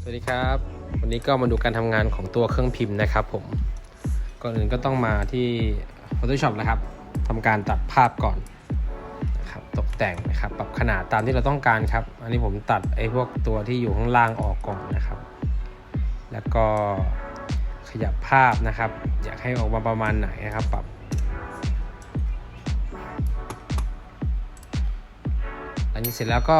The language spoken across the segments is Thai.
สวัสดีครับ วันนี้ก็มาดูการทำงานของตัวเครื่องพิมพ์นะครับผม ก่อนอื่นก็ต้องมาที่ Photoshop นะครับทำการตัดภาพก่อนนะครับตกแต่งนะครับปรับขนาดตามที่เราต้องการครับ อันนี้ผมตัดไอ้พวกตัวที่อยู่ข้างล่างออกก่อนนะครับ แล้วก็ขยับภาพนะครับ อยากให้ออกมาประมาณไหนนะครับปรับอันนี้เสร็จแล้วก็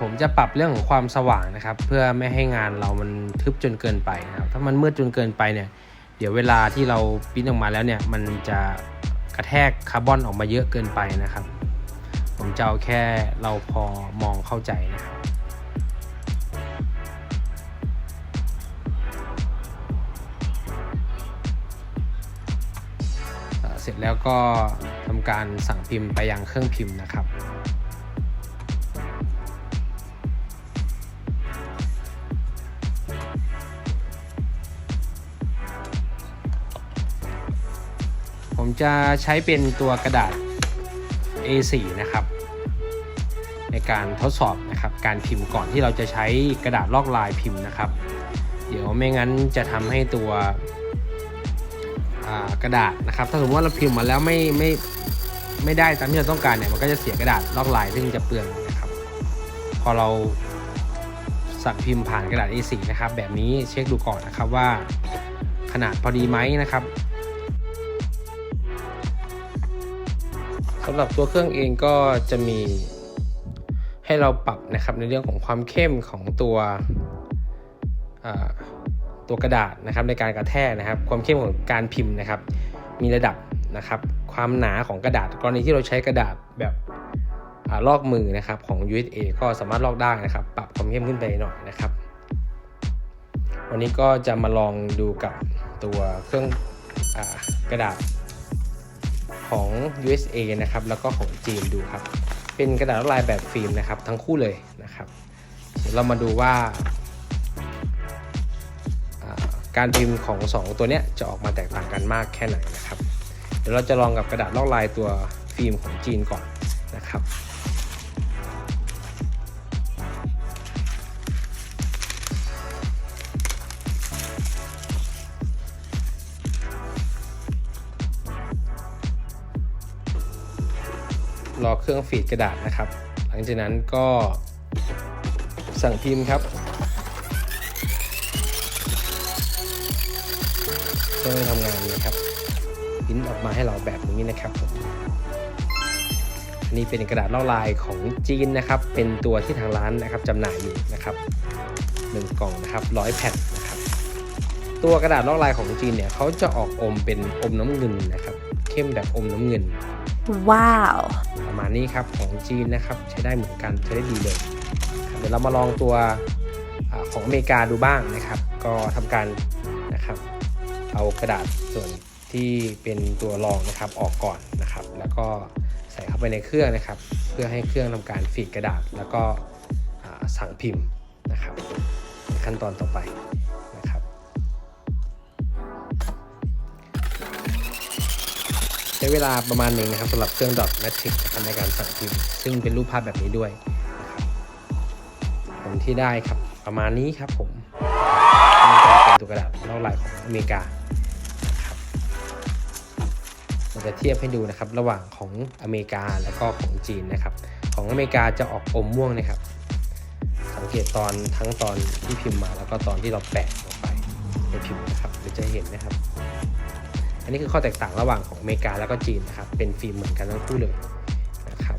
ผมจะปรับเรื่องของความสว่างนะครับ เพื่อไม่ให้งานเรามันทึบจนเกินไปนะครับ ถ้ามันมืดจนเกินไปเนี่ย เดี๋ยวเวลาที่เราปิ้นออกมาแล้วเนี่ย มันจะกระแทกคาร์บอนออกมาเยอะเกินไปนะครับ ผมจะเอาแค่เราพอมองเข้าใจนะครับเสร็จแล้วก็ทำการสั่งพิมพ์ไปยังเครื่องพิมพ์นะครับ ผมจะใช้เป็นตัวกระดาษ A4 นะครับ ในการทดสอบนะครับการพิมพ์ก่อนที่เราจะใช้กระดาษลอกลายพิมพ์นะครับ เดี๋ยวไม่งั้นจะทำให้ตัวกระดาษนะครับ ถ้าสมมติว่าเราพิมพ์มาแล้วไม่ไม่ไม่ได้ตามที่เราต้องการเนี่ยมันก็จะเสียกระดาษลอกลายซึ่งจะเปลืองนะครับ พอเราสั่งพิมพ์ผ่านกระดาษ A4 นะครับ แบบนี้เช็คดูก่อนนะครับว่าขนาดพอดีไหมนะครับำหรับตัวเครื่องเองก็จะมีให้เราปรับนะครับในเรื่องของความเข้มของตัวตัวกระดาษนะครับในการกระแทกนะครับ ความเข้มของการพิมพ์นะครับ มีระดับนะครับ ความหนาของกระดาษกรณีที่เราใช้กระดาษแบบอลอกมือนะครับของ USA ก็สามารถลอกได้นะครับ ปรับความเข้มขึ้นไปหน่อยนะครับ วันนี้ก็จะมาลองดูกับตัวเครื่องอกระดาษ ของ USA นะครับแล้วก็ของจีนดูครับ เป็นกระดาษลายแบบฟิล์มนะครับ ทั้งคู่เลยนะครับเดี๋ยวเรามาดูว่าอ่าการพิมพ์ของ 2 ตัวเนี้ยจะออกมาแตกต่างกันมากแค่ไหนนะครับ เดี๋ยวเราจะลองกับกระดาษลอกลายตัวฟิล์มของจีนก่อนนะครับ รอเครื่องฟีดกระดาษนะครับ หลังจากนั้นก็สั่งพิมพ์ครับเครื่องทำงานนะครับพิมพ์ออกมาให้เราแบบนี้นะครับอันนี่เป็นกระดาษลอกลายของจีนนะครับ เป็นตัวที่ทางร้านนะครับจำหน่ายอยู่นะครับหนึ่งกล่องนะครับร้อยแผ่นนะครับ ตัวกระดาษลอกลายของจีนเนี่ยเขาจะออกอมเป็นอมน้ำเงินนะครับ เข้มแบบอมน้ำเงิน Wow. ประ มาณนี้ครับของจีนนะครับใช้ได้เหมือนกันใช้ได้ดีเลยเดี๋ยวเรามาลองตัวอของอเมริกาดูบ้างนะครับ ก็ทำการนะครับ เอากระดาษส่วนที่เป็นตัวรองนะครับออกก่อนนะครับ แล้วก็ใส่เข้าไปในเครื่องนะครับ เพื่อให้เครื่องทำการฟีดกระดาษแล้วก็สั่งพิมพ์นะครับ ขั้นตอนต่อไป ช้เวลาประมาณหนึ่งนะครับสำหรับเครื่อง dot matrix นะครับในการสั่งพิมพ์ ซึ่งเป็นรูปภาพแบบนี้ด้วยผลที่ได้ครับประมาณนี้ครับผมนี่ก็เป็นตัวกระดาษลอกลายของอเมริกาเราจะเทียบให้ดูนะครับระหว่างของอเมริกาแล้วก็ของจีนนะครับ ของอเมริกาจะออกอมม่วงนะครับ สังเกตตอนทั้งตอนที่พิมพ์มาแล้วก็ตอนที่เราแปะออกไปในพิมพ์นะครับเดี๋ยวจะเห็นนะครับ นนี้คือข้อแตกต่างระหว่างของอเมริกาแล้วก็จีนนะครับ เป็นฟิล์มเหมือนกันทั้งคู่เลยนะครับ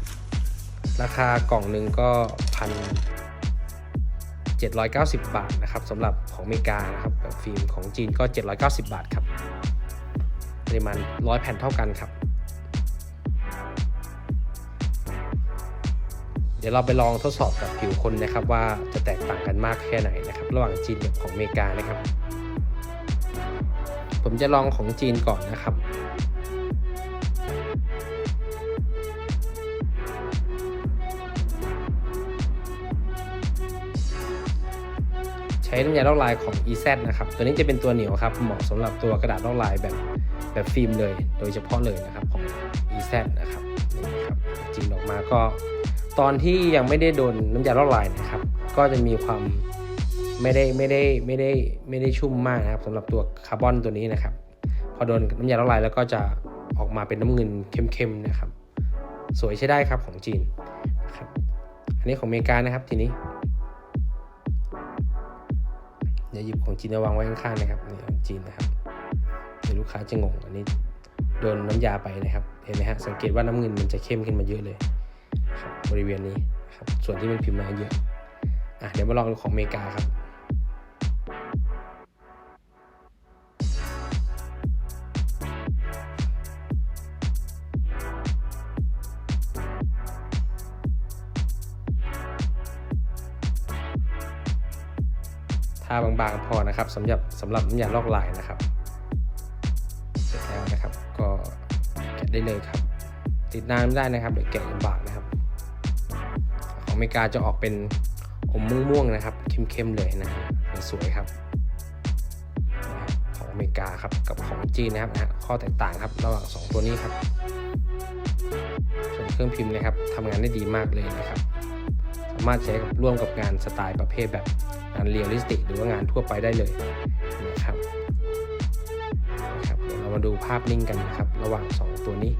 ราคากล่องหนึ่งก็พัน790 บาทนะครับสำหรับของอเมริกานะครับแบบฟิล์มของจีนก็ 790 บาทครับปริมาณ100 แผ่นเท่ากันครับ เดี๋ยวเราไปลองทดสอบกับผิวคนนะครับว่าจะแตกต่างกันมากแค่ไหนนะครับ ระหว่างจีนกับของอเมริกานะครับ ผมจะลองของจีนก่อนนะครับใช้น้ำยาลอกลายของ EZ นะครับ ตัวนี้จะเป็นตัวเหนียวครับ เหมาะสำหรับตัวกระดาษลอกลายแบบแบบฟิล์มเลย โดยเฉพาะเลยนะครับของ EZ นะครับนี่ครับจีนออกมาก็ ตอนที่ยังไม่ได้โดนน้ำยาลอกลายนะครับ ก็จะมีความ ไม่ได้ไม่ได้ไม่ได้ไม่ได้ชุ่มมากนะครับสำหรับตัวคาร์บอนตัวนี้นะครับ พอโดนน้ำยาละลายแล้วก็จะออกมาเป็นน้ำเงินเข้มๆนะครับ สวยใช้ได้ครับของจีนนะครับอันนี้ของอเมริกานะครับทีนี้ เดี๋ยวหยิบของจีนมาวางไว้ข้างๆนะครับนี่ของจีนนะครับเดี๋ยวลูกค้าจะงงอันนี้โดนน้ำยาไปนะครับเห็นไหมฮะสังเกตว่าน้ำเงินมันจะเข้มขึ้นมาเยอะเลยครับบริเวณนี้ครับส่วนที่มันพิมพ์มาเยอะอะเดี๋ยวมาลองดูของอเมริกาครับาบางๆพอนะครับสำหรับสำหรับน้ำยาลอกลายนะครับเสร็จแล้วนะครับก็แกะได้เลยครับ ติดนานได้นะครับเดี๋ยวแกะลำบากนะครับ ของอเมริกาจะออกเป็นอมม่วงๆนะครับเข้มๆเลยนะฮะสวยครับของอเมริกาครับกับของจีนนะครับนะข้อแตกต่างครับระหว่างสองตัวนี้ครับส่วนเครื่องพิมพ์นะครับทำงานได้ดีมากเลยนะครับ สามารถใช้ร่วมกับงานสไตล์ประเภทแบบ งานเรียลลิสติก หรือว่างานทั่วไปได้เลยนะครับนะครับเดี๋ยวเรามาดูภาพนิ่งกันนะครับ ระหว่าง 2 ตัวนี้